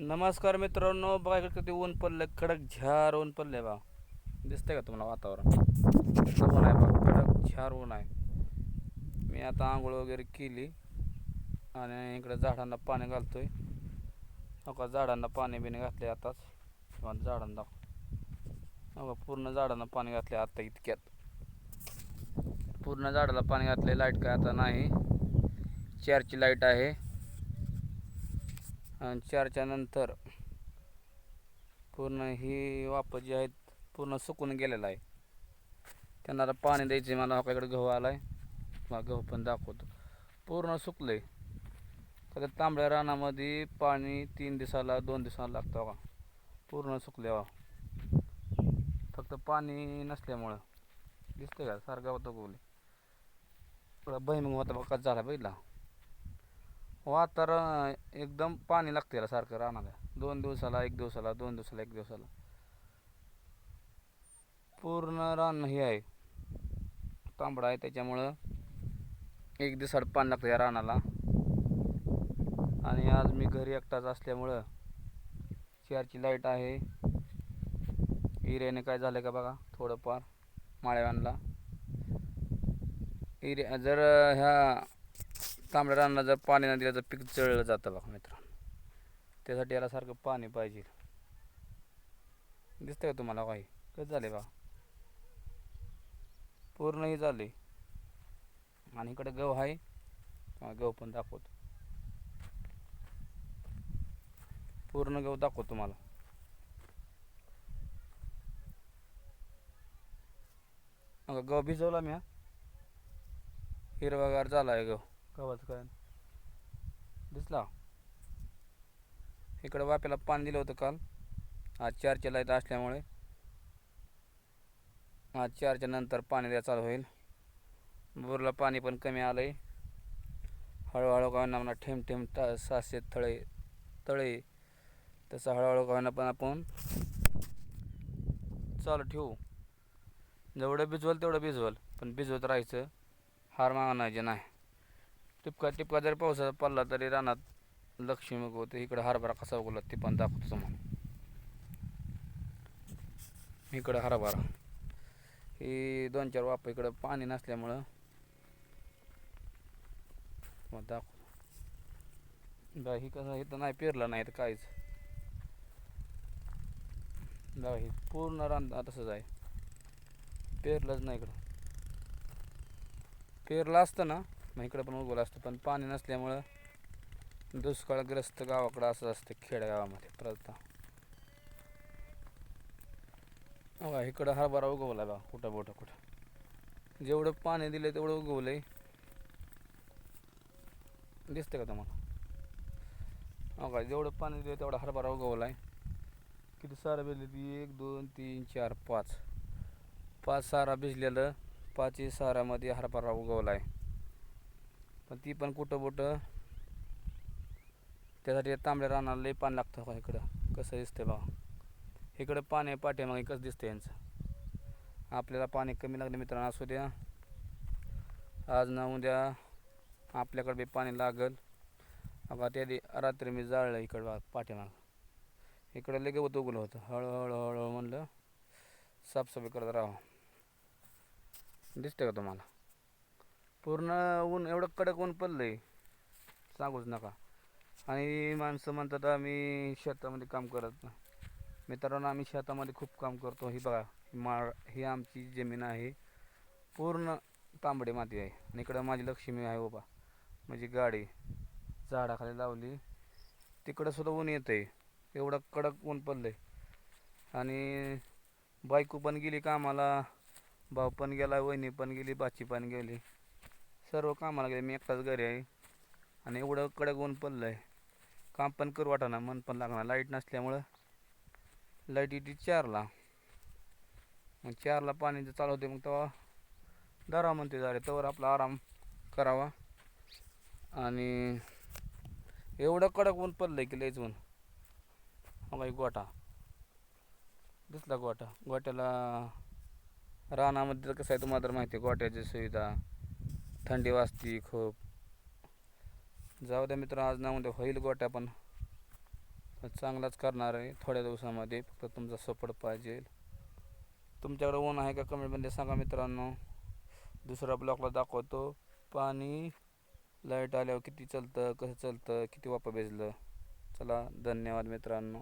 नमस्कार मित्रांनो बघा इकडे किती ऊन पडलं कडक झार ऊन पडले बा दिसतंय का तुम्हाला वातावरण? ऊन आहे बा कडक झार ऊन आहे. मी आता आंघोळ वगैरे केली आणि इकडे झाडांना पाणी घालतोय. हो झाडांना पाणी बिणी घातले आताच. झाडांना. हो पूर्ण झाडांना पाणी घातले आता इतक्यात. पूर्ण झाडाला पाणी घातले लाइट काय आता नाही. चारची लाइट आहे. चारच्या नंतर पूर्ण ही वापर जी आहेत पूर्ण सुकून गेलेला आहे. त्यांना आता पाणी द्यायचे मला हो इकडे गहू आला आहे मग गहू पण दाखवतो. पूर्ण सुकलं आहे तर तांबड्या रानामध्ये पाणी तीन दिवसाला दोन दिवसाला लागतं का पूर्ण सुकले वा फक्त पाणी नसल्यामुळं. दिसतं का? सारखा होतं गोले भैमुग होता बघा झाला बघितला? वातावरण एकदम पाणी लागते याला सारखं रानाला. दोन दिवसाला एक दिवसाला दोन दिवसाला एक दिवसाला. पूर्ण रान हे आहे. तांबडा आहे त्याच्यामुळं एक दिवसाड पाणी लागतं या रानाला. आणि आज मी घरी एकटाच असल्यामुळं चारची लाइट आहे. एरियाने काय झालं का बघा थोडंफार माळ्यावानला इऱ्या जर ह्या तांबड्या रानाला जर पाणी नाही दिलं तर पीक जळलं जातं बघा मित्रांनो. त्यासाठी याला सारखं पाणी पाहिजे. दिसतंय का तुम्हाला काही? कसं झाले बा पूर्णही झाले आणि इकडे गहू आहे. हा, गहू पण दाखवतो. पूर्ण गहू दाखवतो तुम्हाला. गहू भिजवला मी हिरवागार झाला आहे गहू. गव्हाचं दिसला? इकडं वाप्याला पाणी दिलं होतं काल. आज चारच्या लाइट असल्यामुळे. आज चारच्या नंतर पाणी द्या चालू होईल. बोरला पाणी पण कमी आलं आहे हळूहळू का म्हणा ठेम ठेम टा सातशे थळे तळे. तसं हळूहळू का होईना पण आपण चालू ठेवू. जेवढं भिजवल तेवढं भिजवल. पण भिजवत राहायचं हार मागायचे नाही. टिपका टिपका जरी पावसाचा पडला तरी रानात लक्ष्मी उगवते इकडं हरभरा कसा उगवला ते पण दाखवतो तुम्हाला. इकडं हरभरा. ही दोन चार वाप इकडं पाणी नसल्यामुळं मग दाखव दा ही कसं इथं नाही पेरलं नाही तर काहीच. दा ही पूर्ण रान तसंच आहे. पेरलंच नाही इकडं. पेरलं असतं ना मग इकडं पण उगवलं असतं पण पाणी नसल्यामुळं दुष्काळग्रस्त गावाकडं असं असतं खेडेगावामध्ये प्रथा बघा इकडं हरभरा उगवला बा कुठं बोटं कुठं. जेवढं पाणी दिलं तेवढं उगवलं आहे दिसतं का तुम्हाला? बघा जेवढं पाणी दिलं तेवढा हरभरा उगवला आहे किती सारा भिजले ती एक दोन तीन चार पाच. पाच सारा भिजलेलं पाचही सारामध्ये हरभरा उगवला आहे पण ती पण कुठं बोटं? त्यासाठी तांबड्या रानाला लई पाणी लागतं बघा इकडं. कसं दिसतंय बघा. इकडं पाणी पाठीमागे कसं दिसतं यांचं. आपल्याला पाणी कमी लागले मित्रांनो असू द्या. आज ना उद्या आपल्याकडे बी पाणी लागल. बघा त्या रात्री मी जाळलं इकडं बघा पाठीमाग. इकडं लगे होतं उगलं होतं. हळूहळू हळूहळू म्हणलं साफसफाई करत राहा दिसतंय का तुम्हाला? पूर्ण ऊन एवढं कडक ऊन पडलं आहे सांगूच नका. आणि माणसं म्हणतात आम्ही शेतामध्ये काम करत मित्रांनो आम्ही शेतामध्ये खूप काम करतो. ही बघा माळ ही आमची जमीन आहे. पूर्ण तांबडी माती आहे. आणि इकडं माझी लक्ष्मी आहे बाबा. माझी गाडी झाडाखाली लावली. तिकडं सुद्धा ऊन येतं आहे एवढं कडक ऊन पडलं आहे आणि बायको पण गेली कामाला भाऊ पण गेला वहिनी पण गेली बाची पण गेली. सर्व कामाला गेले. मी एकटाच घरी आहे. आणि एवढं कडक ऊन पडलं आहे काम पण करू वाटाना. मन पण लागणार लाइट नसल्यामुळं लाइट येते चारला. मग चारला पाणी जर चालू होते मग तेव्हा दारा म्हणते झाले तवर आपला आराम करावा. आणि एवढं कडक ऊन पडलं आहे की लयच ऊन. हा बाई गोटा दिसला गोटा गोट्याला रानामध्ये तर कसं आहे तुम्हाला तर माहिती आहे गोट्याची सुविधा. थंडी वाजती खूप. जाऊ द्या मित्र आज ना उद्या होईल गोट्या पण चांगलाच करणार आहे. थोड्या दिवसामध्ये फक्त तुमचा सपोर्ट पाहिजे. तुमच्याकडे ऊन आहे का कमेंटमध्ये सांगा मित्रांनो. दुसऱ्या ब्लॉकला दाखवतो. पाणी लाइट आल्यावर किती चालतं कसं चालतं किती वापा भेजलं. चला धन्यवाद मित्रांनो.